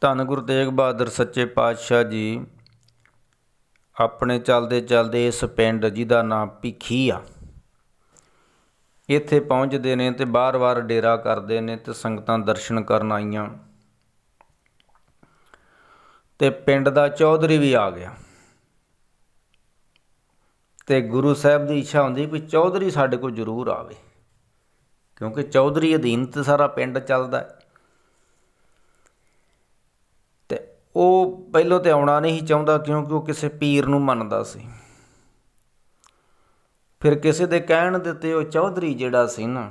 ਧੰਨ ਗੁਰੂ ਤੇਗ ਬਹਾਦਰ ਸੱਚੇ ਪਾਤਸ਼ਾਹ ਜੀ। ਆਪਣੇ ਚੱਲਦੇ ਚਲਦੇ ਇਸ ਪਿੰਡ ਜਿਹਦਾ ਨਾਮ ਭਿੱਖੀ ਆ। ਇੱਥੇ ਪਹੁੰਚਦੇ ਨੇ ਤੇ ਬਾਰ-ਬਾਰ ਡੇਰਾ ਕਰਦੇ ਨੇ ਤੇ ਸੰਗਤਾਂ ਦਰਸ਼ਨ ਕਰਨ ਆਈਆਂ। ਤੇ ਪਿੰਡ ਦਾ ਚੌਧਰੀ ਵੀ ਆ ਗਿਆ। ਤੇ ਗੁਰੂ ਸਾਹਿਬ ਦੀ ਇੱਛਾ ਹੁੰਦੀ ਵੀ ਚੌਧਰੀ ਸਾਡੇ ਕੋਲ ਜ਼ਰੂਰ ਆਵੇ। ਕਿਉਂਕਿ ਚੌਧਰੀ ਅਧੀਨ ਤੇ ਸਾਰਾ ਪਿੰਡ ਚੱਲਦਾ। ਹੈ ਤੇ ਉਹ ਪਹਿਲੋਂ ਤੇ ਆਉਣਾ ਨਹੀਂ ਚਾਹੁੰਦਾ ਕਿਉਂਕਿ ਉਹ ਕਿਸੇ ਪੀਰ ਨੂੰ ਮੰਨਦਾ ਸੀ। ਫਿਰ ਕਿਸੇ ਦੇ ਕਹਿਣ ਦਿੱਤੇ ਉਹ ਚੌਧਰੀ ਜਿਹੜਾ ਸੀ ਨਾ,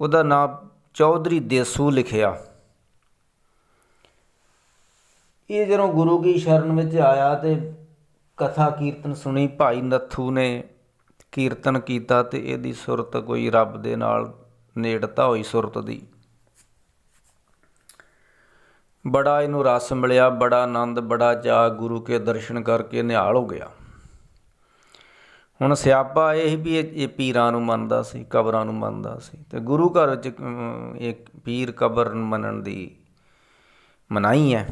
ਉਹਦਾ ਨਾਮ ਚੌਧਰੀ ਦੇਸੂ ਲਿਖਿਆ। ਇਹ ਜਦੋਂ ਗੁਰੂ ਕੀ ਸ਼ਰਨ ਵਿੱਚ ਆਇਆ ਤੇ ਕਥਾ ਕੀਰਤਨ ਸੁਣੀ, ਭਾਈ ਨੱਥੂ ਨੇ ਕੀਰਤਨ ਕੀਤਾ ਤੇ ਇਹਦੀ ਸੁਰਤ ਕੋਈ ਰੱਬ ਦੇ ਨਾਲ ਨੇੜਤਾ ਹੋਈ, ਸੁਰਤ ਦੀ। ਬੜਾ ਇਹਨੂੰ ਰਸ ਮਿਲਿਆ ਬੜਾ ਆਨੰਦ ਬੜਾ ਚਾਅ ਗੁਰੂ ਕੇ ਦਰਸ਼ਨ ਕਰਕੇ ਨਿਹਾਲ ਹੋ ਗਿਆ। ਹੁਣ ਸਿਆਪਾ ਇਹ ਵੀ ਇਹ ਪੀਰਾਂ ਨੂੰ ਮੰਨਦਾ ਸੀ ਕਬਰਾਂ ਨੂੰ ਮੰਨਦਾ ਸੀ। ਤੇ ਗੁਰੂ ਘਰ ਵਿੱਚ ਅਮ, ਇਹ ਪੀਰ ਕਬਰ ਨੂੰ ਮੰਨਣ ਦੀ ਮਨਾਹੀ ਹੈ।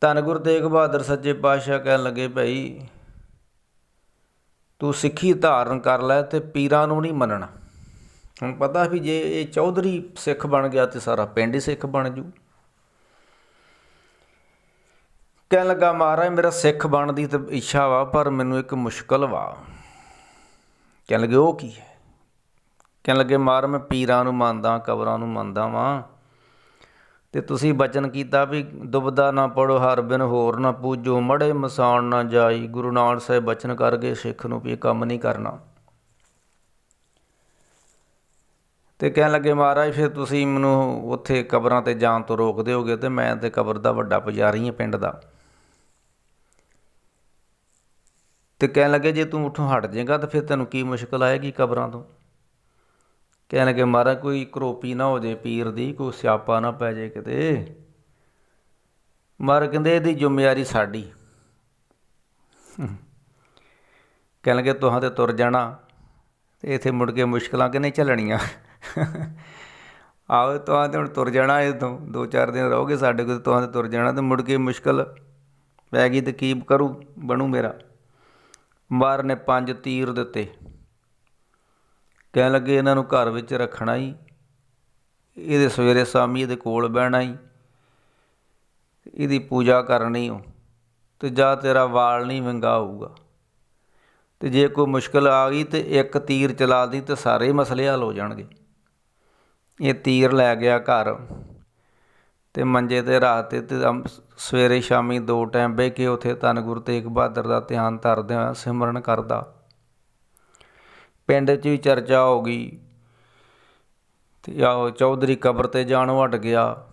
ਧੰਨ ਗੁਰੂ ਤੇਗ ਬਹਾਦਰ ਸੱਚੇ ਪਾਤਸ਼ਾਹ ਕਹਿਣ ਲੱਗੇ ਭਾਈ ਤੂੰ ਸਿੱਖੀ ਧਾਰਨ ਕਰ ਲੈ ਤੇ ਪੀਰਾਂ ਨੂੰ ਨਹੀਂ ਮੰਨਣਾ। ਹੁਣ ਪਤਾ ਵੀ ਜੇ ਇਹ ਚੌਧਰੀ ਸਿੱਖ ਬਣ ਗਿਆ ਤੇ ਸਾਰਾ ਪਿੰਡ ਹੀ ਸਿੱਖ ਬਣ ਜੂ। ਕਹਿਣ ਲੱਗਾ, ਮਹਾਰਾਜ, ਮੇਰਾ ਸਿੱਖ ਬਣਨ ਦੀ ਤੇ ਇੱਛਾ ਵਾ, ਪਰ ਮੈਨੂੰ ਇੱਕ ਮੁਸ਼ਕਲ ਵਾ। ਕਹਿਣ ਲੱਗੇ, ਉਹ ਕੀ ਹੈ? ਕਹਿਣ ਲੱਗੇ ਮਾਰ ਮੈਂ ਪੀਰਾਂ ਨੂੰ ਮੰਨਦਾ, ਕਬਰਾਂ ਨੂੰ ਮੰਨਦਾ ਵਾਂ। ਤੇ ਤੁਸੀਂ ਬਚਨ ਕੀਤਾ ਵੀ ਦੁਬਦਾ ਨਾ ਪੜੋ ਹਰ ਬਿਨ ਹੋਰ ਨਾ ਪੂਜੋ, ਮੜੇ ਮਸਾਣ ਨਾ ਜਾਈ। ਗੁਰੂ ਨਾਨਕ ਸਾਹਿਬ ਬਚਨ ਕਰ ਗਏ ਸਿੱਖ ਨੂੰ ਵੀ ਇਹ ਕੰਮ ਨਹੀਂ ਕਰਨਾ। ਤੇ ਕਹਿਣ ਲੱਗੇ, ਮਹਾਰਾਜ, ਫਿਰ ਤੁਸੀਂ ਮੈਨੂੰ ਉੱਥੇ ਕਬਰਾਂ ਤੇ ਜਾਣ ਤੋਂ ਰੋਕ ਦਿਓਗੇ ਤੇ ਮੈਂ ਤੇ ਕਬਰ ਦਾ ਵੱਡਾ ਪੁਜਾਰੀ ਹਾਂ ਪਿੰਡ ਦਾ। ਤੇ ਕਹਿਣ ਲੱਗੇ, ਜੇ ਤੂੰ ਉੱਠੋਂ ਹਟ ਜਾਏਗਾ ਤਾਂ ਫਿਰ ਤੈਨੂੰ ਕੀ ਮੁਸ਼ਕਲ ਆਏਗੀ ਕਬਰਾਂ ਤੋਂ? ਕਹਿਣ ਲੱਗੇ ਮਹਾਰਾਜ ਕੋਈ ਕਰੋਪੀ ਨਾ ਹੋ ਜੇ, ਪੀਰ ਦੀ, ਕੋਈ ਸਿਆਪਾ ਨਾ ਪੈ ਜੇ ਕਿਤੇ। ਮਰ ਕਹਿੰਦੇ, ਇਹਦੀ ਜ਼ਿੰਮੇਵਾਰੀ ਸਾਡੀ। ਕਹਿਣ ਲੱਗੇ, ਤੁਹਾਂ ਤੇ ਤੁਰ ਜਾਣਾ, ਤੇ ਇੱਥੇ ਮੁੜ ਕੇ ਮੁਸ਼ਕਲਾਂ ਕਿ ਨਹੀਂ ਝੱਲਣੀਆਂ? ਆਓ, ਤੁਹਾਂ ਤੇ ਹੁਣ ਤੁਰ ਜਾਣਾ ਇਥੋਂ, ਦੋ ਚਾਰ ਦਿਨ ਰਹੋਗੇ ਸਾਡੇ ਕੋਲ ਤੁਹਾਂ ਤੇ ਤੁਰ ਜਾਣਾ, ਤੇ ਮੁੜ ਕੇ ਮੁਸ਼ਕਲ ਪੈ ਗਈ ਤੇ ਕੀ ਕਰੂ? ਬਣੂ ਮੇਰਾ। ਮਾਰ ਨੇ ਪੰਜ ਤੀਰ ਦਿੱਤੇ। ਕਹਿਣ ਲੱਗੇ ਇਹਨਾਂ ਨੂੰ ਘਰ ਵਿੱਚ ਰੱਖਣਾ ਹੀ ਇਹਦੇ ਸਵੇਰੇ ਸ਼ਾਮੀ ਇਹਦੇ ਕੋਲ ਬਹਿਣਾ ਹੀ ਇਹਦੀ ਪੂਜਾ ਕਰਨੀ ਹੋ ਤੇ ਜਾਂ ਤੇਰਾ ਵਾਲ ਨਹੀਂ ਵਿੰਗਾ ਹੋਊਗਾ। ਤੇ ਜੇ ਕੋਈ ਮੁਸ਼ਕਲ ਆ ਗਈ ਤੇ ਇੱਕ ਤੀਰ ਚਲਾ ਦੀ ਤੇ ਸਾਰੇ ਮਸਲੇ ਹੱਲ ਹੋ ਜਾਣਗੇ। ਇਹ ਤੀਰ ਲੈ ਗਿਆ ਘਰ। ਤੇ ਮੰਜੇ ਤੇ ਰਾਤ ਤੇ ਤੇ ਸਵੇਰੇ ਸ਼ਾਮੀ ਦੋ ਟਾਈਮ ਬਹਿ ਕੇ ਉਥੇ ਧੰਨ ਗੁਰੂ ਤੇਗ ਬਹਾਦਰ ਦਾ ਧਿਆਨ ਧਰਦੇ ਹੋਇਆ ਸਿਮਰਨ ਕਰਦਾ। ਪਿੰਡ 'ਚ ਵੀ ਚਰਚਾ ਹੋ ਗਈ। ਤੇ ਆਹ ਚੌਧਰੀ ਕਬਰ ਤੇ ਜਾਣੋਂ ਹਟ ਗਿਆ।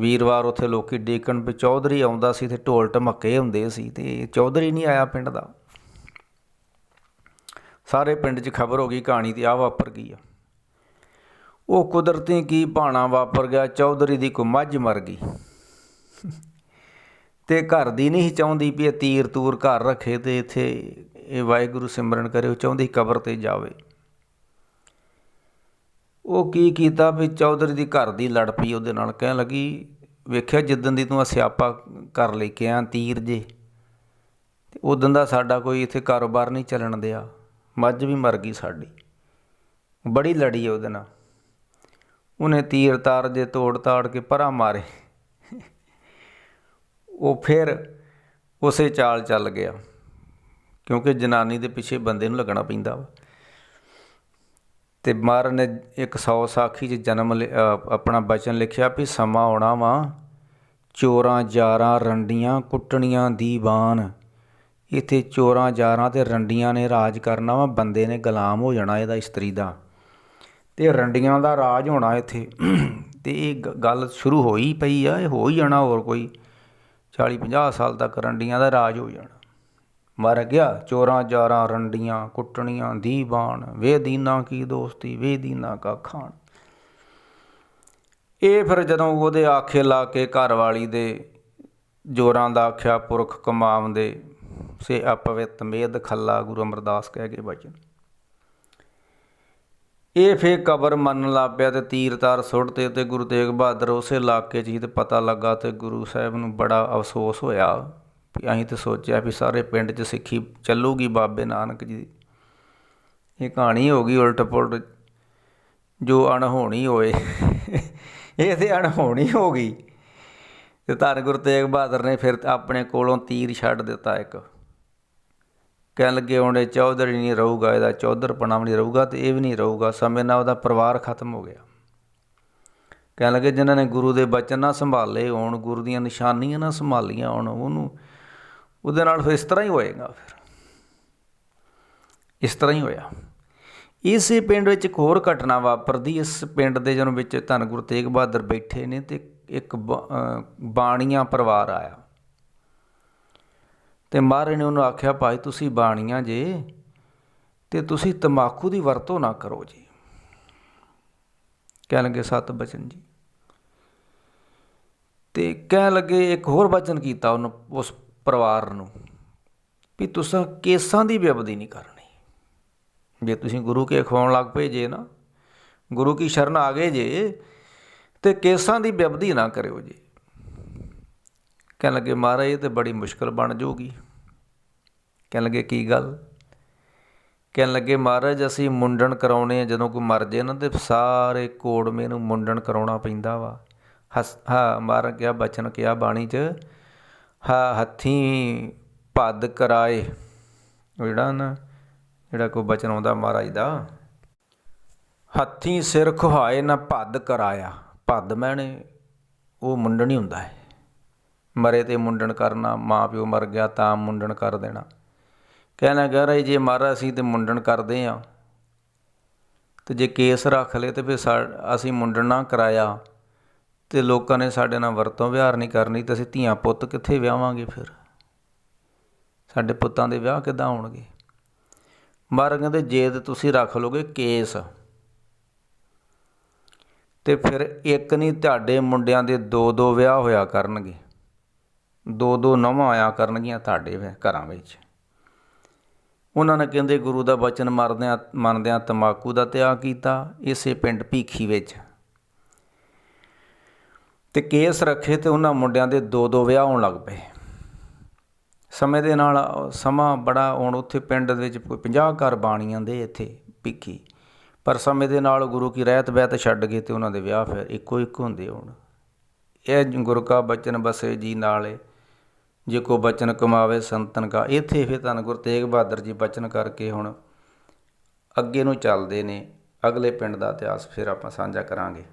ਵੀਰਵਾਰ ਉਥੇ ਲੋਕੀ ਡੇਕਣ ਵੀ ਚੌਧਰੀ ਆਉਂਦਾ ਸੀ ਤੇ ਢੋਲ ਢਮੱਕੇ ਹੁੰਦੇ ਸੀ ਤੇ ਚੌਧਰੀ ਨਹੀਂ ਆਇਆ ਪਿੰਡ ਦਾ। ਸਾਰੇ ਪਿੰਡ 'ਚ ਖਬਰ ਹੋ ਗਈ ਕਹਾਣੀ ਤੇ ਆ ਵਾਪਰ ਗਈ ਆ। ਉਹ ਕੁਦਰਤੀ ਕੀ ਭਾਣਾ ਵਾਪਰ ਗਿਆ, ਚੌਧਰੀ ਦੀ ਕੋ ਮੱਝ ਮਰ ਗਈ। ਤੇ ਘਰ ਦੀ ਨਹੀਂ ਸੀ ਚਾਹੁੰਦੀ ਵੀ ਇਹ ਤੀਰ ਤੂਰ ਘਰ ਰੱਖੇ ਤੇ ਇੱਥੇ ਇਹ ਵਾਹਿਗੁਰੂ ਸਿਮਰਨ ਕਰੇ, ਉਹ ਚਾਹੁੰਦੀ ਕਬਰ ਤੇ ਜਾਵੇ। ਉਹ ਕੀ ਕੀਤਾ ਵੀ ਚੌਧਰੀ ਦੀ ਘਰ ਦੀ ਲੜ ਪਈ, ਉਹਦੇ ਨਾਲ ਕਹਿਣ ਲੱਗੀ, ਵੇਖਿਆ ਜਿੱਦਣ ਦੀ ਤੂੰ ਆ ਸਿਆਪਾ ਕਰ ਲੈ ਕੇ ਆ ਤੀਰ ਜੇ, ਤੇ ਉਦੋਂ ਦਾ ਸਾਡਾ ਕੋਈ ਇੱਥੇ ਕਾਰੋਬਾਰ ਨਹੀਂ ਚੱਲਣ ਦਿਆ, ਮੱਝ ਵੀ ਮਰ ਗਈ ਸਾਡੀ। ਬੜੀ ਲੜੀ ਉਹਦੇ ਨਾਲ। ਉਹਨੇ ਤੀਰ ਤਾਰ ਜੇ ਤੋੜ ਤਾੜ ਕੇ ਪਰਾਂ ਮਾਰੇ। ਉਹ ਫਿਰ ਉਸੇ ਚਾਲ ਚੱਲ ਗਿਆ, ਕਿਉਂਕਿ ਜਨਾਨੀ ਦੇ ਪਿੱਛੇ ਬੰਦੇ ਨੂੰ ਲੱਗਣਾ ਪੈਂਦਾ ਵਾ। ਤੇ ਮਾਰ ਨੇ ਇੱਕ ਸੌ ਸਾਖੀ 'ਚ ਜਨਮ ਲਿ- ਆਪਣਾ ਬਚਨ ਲਿਖਿਆ ਵੀ ਸਮਾਂ ਆਉਣਾ ਵਾ, ਚੋਰਾਂ ਜਾਰਾਂ ਰੰਡੀਆਂ ਕੁੱਟਣੀਆਂ ਦੀ ਬਾਣ। ਇੱਥੇ ਚੋਰਾਂ ਜਾਰਾਂ ਤੇ ਰੰਡੀਆਂ ਨੇ ਰਾਜ ਕਰਨਾ ਵਾ, ਬੰਦੇ ਨੇ ਗੁਲਾਮ ਹੋ ਜਾਣਾ ਇਹਦਾ ਇਸਤਰੀ ਦਾ। ਤੇ ਰੰਡੀਆਂ ਦਾ ਰਾਜ ਹੋਣਾ ਇੱਥੇ। ਤੇ ਇਹ ਗੱਲ ਸ਼ੁਰੂ ਹੋਈ ਪਈ ਆ, ਇਹ ਹੋ ਹੀ ਜਾਣਾ ਹੋਰ ਕੋਈ 40 50 ਸਾਲ ਤੱਕ ਰੰਡੀਆਂ ਦਾ ਰਾਜ ਹੋ ਜਾਣਾ। ਮਰ ਗਿਆ, ਚੋਰਾਂ ਜਾਰਾਂ ਰੰਡੀਆਂ, ਕੁੱਟਣੀਆਂ ਦੀਵਾਨ ਵੇ ਦੀਨਾ ਕੀ ਦੋਸਤੀ, ਵੇ ਦੀਨਾ ਕਾ ਖਾਣ ਇਹ ਫਿਰ ਜਦੋਂ ਉਹਦੇ ਆਖੇ ਲਾ ਕੇ ਘਰ ਵਾਲੀ ਦੇ ਜੋਰਾਂ ਦਾ ਆਖਿਆ ਪੁਰਖ ਕਮਾਵੰਦੇ ਸੇ ਅਪਵਿੱਤ ਮੇਦ ਖੱਲਾ ਗੁਰੂ ਅਮਰਦਾਸ ਕਹਿ ਕੇ ਬਚਨ। ਇਹ ਫੇਰ ਕਬਰ ਮੰਨਣ ਲੱਗ ਪਿਆ ਤੇ ਤੀਰ ਤਾਰ ਸੁੱਟ ਤੇ ਗੁਰੂ ਤੇਗ ਬਹਾਦਰ ਉਸੇ ਇਲਾਕੇ 'ਚ ਹੀ ਤੇ ਪਤਾ ਲੱਗਾ ਤੇ ਗੁਰੂ ਸਾਹਿਬ ਨੂੰ ਬੜਾ ਅਫਸੋਸ ਹੋਇਆ ਵੀ ਅਸੀਂ ਤੇ ਸੋਚਿਆ ਵੀ ਸਾਰੇ ਪਿੰਡ 'ਚ ਸਿੱਖੀ ਚੱਲੂਗੀ ਬਾਬੇ ਨਾਨਕ ਜੀ ਦੀ। ਇਹ ਕਹਾਣੀ ਹੋ ਗਈ ਉਲਟ ਪੁਲਟ, ਜੋ ਅਣਹੋਣੀ ਹੋਏ। ਇਹ ਤੇ ਅਣਹੋਣੀ ਹੋ ਗਈ। ਤੇ ਧੰਨ ਗੁਰੂ ਤੇਗ ਬਹਾਦਰ ਨੇ ਫਿਰ ਆਪਣੇ ਕੋਲੋਂ ਤੀਰ ਛੱਡ ਦਿੱਤਾ ਇੱਕ। ਕਹਿਣ ਲੱਗੇ ਹੁਣ ਇਹ ਚੌਧਰੀ ਨਹੀਂ ਰਹੂਗਾ, ਇਹਦਾ ਚੌਧਰਪਣਾ ਵੀ ਨਹੀਂ ਰਹੂਗਾ ਤੇ ਇਹ ਵੀ ਨਹੀਂ ਰਹੂਗਾ, ਸਮੇਂ ਨਾਲ ਉਹਦਾ ਪਰਿਵਾਰ ਖਤਮ ਹੋ ਗਿਆ। ਕਹਿਣ ਲੱਗੇ ਜਿਨ੍ਹਾਂ ਨੇ ਗੁਰੂ ਦੇ ਬਚਨ ਨਾ ਸੰਭਾਲੇ ਹੋਣ, ਗੁਰੂ ਦੀਆਂ ਨਿਸ਼ਾਨੀਆਂ ਨਾ ਸੰਭਾਲੀਆਂ ਹੋਣ, ਉਹਨੂੰ ਉਹਦੇ ਨਾਲ ਫਿਰ ਇਸ ਤਰ੍ਹਾਂ ਹੀ ਹੋਏਗਾ ਫਿਰ। ਇਸ ਤਰ੍ਹਾਂ ਹੀ ਹੋਇਆ। ਇਸੇ ਪਿੰਡ ਵਿੱਚ ਇੱਕ ਹੋਰ ਘਟਨਾ ਵਾਪਰਦੀ, ਇਸ ਪਿੰਡ ਦੇ ਜਦੋਂ ਵਿੱਚ ਧੰਨ ਗੁਰੂ ਤੇਗ ਬਹਾਦਰ ਬੈਠੇ ਨੇ ਤੇ ਇੱਕ ਬ- ਬਾਣੀਆਂ ਪਰਿਵਾਰ ਆਇਆ। ਤੇ ਮਹਾਰਾਜ ਨੇ ਉਹਨੂੰ ਆਖਿਆ, ਭਾਈ ਤੁਸੀਂ ਬਾਣੀਆਂ ਜੇ ਤੇ ਤੁਸੀਂ ਤਮਾਕੂ ਦੀ ਵਰਤੋਂ ਨਾ ਕਰੋ ਜੀ। ਕਹਿਣ ਲੱਗੇ, ਸਤ ਬਚਨ ਜੀ। ਤੇ ਕਹਿਣ ਲੱਗੇ, ਇੱਕ ਹੋਰ ਬਚਨ ਕੀਤਾ ਉਹਨੂੰ, ਉਸ ਪਰਿਵਾਰ ਨੂੰ, ਵੀ ਤੁਸੀਂ ਕੇਸਾਂ ਦੀ ਬਿਆਬਦੀ ਨਹੀਂ ਕਰਨੀ। ਜੇ ਤੁਸੀਂ ਗੁਰੂ ਕੇ ਖਵਾਉਣ ਲੱਗ ਪਏ ਜੇ ਨਾ, ਗੁਰੂ ਕੀ ਸ਼ਰਨ ਆ ਗਏ ਜੇ, ਤੇ ਕੇਸਾਂ ਦੀ ਬਿਆਬਦੀ ਨਾ ਕਰਿਓ ਜੀ। ਕਹਿਣ ਲੱਗੇ, ਮਹਾਰਾਜ, ਇਹ ਤੇ ਬੜੀ ਮੁਸ਼ਕਲ ਬਣ ਜਾਊਗੀ। ਕਹਿਣ ਲੱਗੇ, ਕੀ ਗੱਲ? ਕਹਿਣ ਲੱਗੇ, ਮਹਾਰਾਜ, ਅਸੀਂ ਮੁੰਡਣ ਕਰਾਉਣੇ ਆ, ਜਦੋਂ ਕੋਈ ਮਰ ਜੇ ਨਾ, ਤੇ ਸਾਰੇ ਕੋੜਮੇ ਨੂੰ ਮੁੰਡਣ ਕਰਾਉਣਾ ਪੈਂਦਾ ਵਾ। ਹਸ, ਹਾਂ, ਮਹਾਰਾਜ ਕਿਹਾ, ਬਚਨ ਕਿਹਾ ਬਾਣੀ 'ਚ, ਹਾਂ ਹੱਥੀਂ ਭੱਦ ਕਰਾਏ। ਜਿਹੜਾ ਨਾ, ਜਿਹੜਾ ਕੋਈ ਬਚਨ ਆਉਂਦਾ ਮਹਾਰਾਜ ਦਾ, ਹੱਥੀਂ ਸਿਰ ਖੁਹਾਏ ਨਾ ਭੱਦ ਕਰਾਇਆ। ਭੱਦ ਮੈਨੇ, ਉਹ ਮੁੰਡਣ ਹੀ ਹੁੰਦਾ ਹੈ। ਮਰੇ ਤੇ ਮੁੰਡਣ ਕਰਨਾ, ਮਾਂ ਪਿਓ ਮਰ ਗਿਆ ਤਾਂ ਮੁੰਡਣ ਕਰ ਦੇਣਾ। ਕਹਿਣਾ ਕਹਿ ਜੇ ਮਹਾਰਾਜ ਅਸੀਂ ਤੇ ਮੁੰਡਣ ਕਰਦੇ ਆ। ਤੇ ਜੇ ਕੇਸ ਰੱਖ ਲਏ ਤੇ ਫਿਰ ਸਾ- ਅਸੀਂ ਮੁੰਡਣ ਨਾ ਕਰਾਇਆ। ਤੇ ਲੋਕਾਂ ਨੇ ਸਾਡੇ ਨਾਲ ਵਰਤੋਂ ਵਿਹਾਰ ਨਹੀਂ ਕਰਨੀ ਤੇ ਅਸੀਂ ਧੀਆਂ ਪੁੱਤ ਕਿੱਥੇ ਵਿਆਹਾਂਗੇ ਫਿਰ? ਸਾਡੇ ਪੁੱਤਾਂ ਦੇ ਵਿਆਹ ਕਿੱਦਾਂ ਹੋਣਗੇ? ਮਹਾਰਾਜ ਕਹਿੰਦੇ ਜੇ ਤੇ ਤੁਸੀਂ ਰੱਖ ਲੋਗੇ ਕੇਸ। ਤੇ ਫਿਰ ਇੱਕ ਨਹੀਂ, ਤੁਹਾਡੇ ਮੁੰਡਿਆਂ ਦੇ ਦੋ ਦੋ ਵਿਆਹ ਹੋਇਆ ਕਰਨਗੇ। ਦੋ ਦੋ ਨਵਾਂ ਆਇਆ ਕਰਨਗੀਆਂ ਤੁਹਾਡੇ ਘਰਾਂ ਵਿੱਚ। ਉਹਨਾਂ ਨੇ ਕਹਿੰਦੇ, ਗੁਰੂ ਦਾ ਬਚਨ ਮਰਦਿਆਂ, ਮੰਨਦਿਆਂ ਤਮਾਕੂ ਦਾ ਤਿਆਗ ਕੀਤਾ, ਇਸੇ ਪਿੰਡ ਭੀਖੀ ਵਿੱਚ। ਤੇ ਕੇਸ ਰੱਖੇ ਤੇ ਉਹਨਾਂ ਮੁੰਡਿਆਂ ਦੇ ਦੋ ਦੋ ਵਿਆਹ ਹੋਣ ਲੱਗ ਪਏ। ਸਮੇਂ ਦੇ ਨਾਲ ਸਮਾਂ ਬੜਾ, ਹੁਣ ਉੱਥੇ ਪਿੰਡ ਦੇ ਵਿੱਚ ਕੋਈ 50 ਘਰ ਬਾਣੀਆਂ ਦੇ ਇੱਥੇ ਭੀਖੀ। ਪਰ ਸਮੇਂ ਦੇ ਨਾਲ ਗੁਰੂ ਕੀ ਰਹਿਤ ਬਹਿਤ ਛੱਡ ਗਏ ਤੇ ਉਹਨਾਂ ਦੇ ਵਿਆਹ ਫਿਰ ਇੱਕੋ ਇੱਕ ਹੁੰਦੇ ਹੁਣ। ਇਹ ਗੁਰੂ ਕਾ ਬਚਨ ਬਸੇ ਜੀ ਨਾਲੇ। ਜੇ ਕੋ ਬਚਨ ਕਮਾਵੇ ਸੰਤਨ ਕਾ। ਇੱਥੇ ਫਿਰ ਧੰਨ ਗੁਰੂ ਤੇਗ ਬਹਾਦਰ ਜੀ ਬਚਨ ਕਰਕੇ ਹੁਣ ਅੱਗੇ ਨੂੰ ਚੱਲਦੇ ਨੇ। ਅਗਲੇ ਪਿੰਡ ਦਾ ਇਤਿਹਾਸ ਫਿਰ ਆਪਾਂ ਸਾਂਝਾ ਕਰਾਂਗੇ।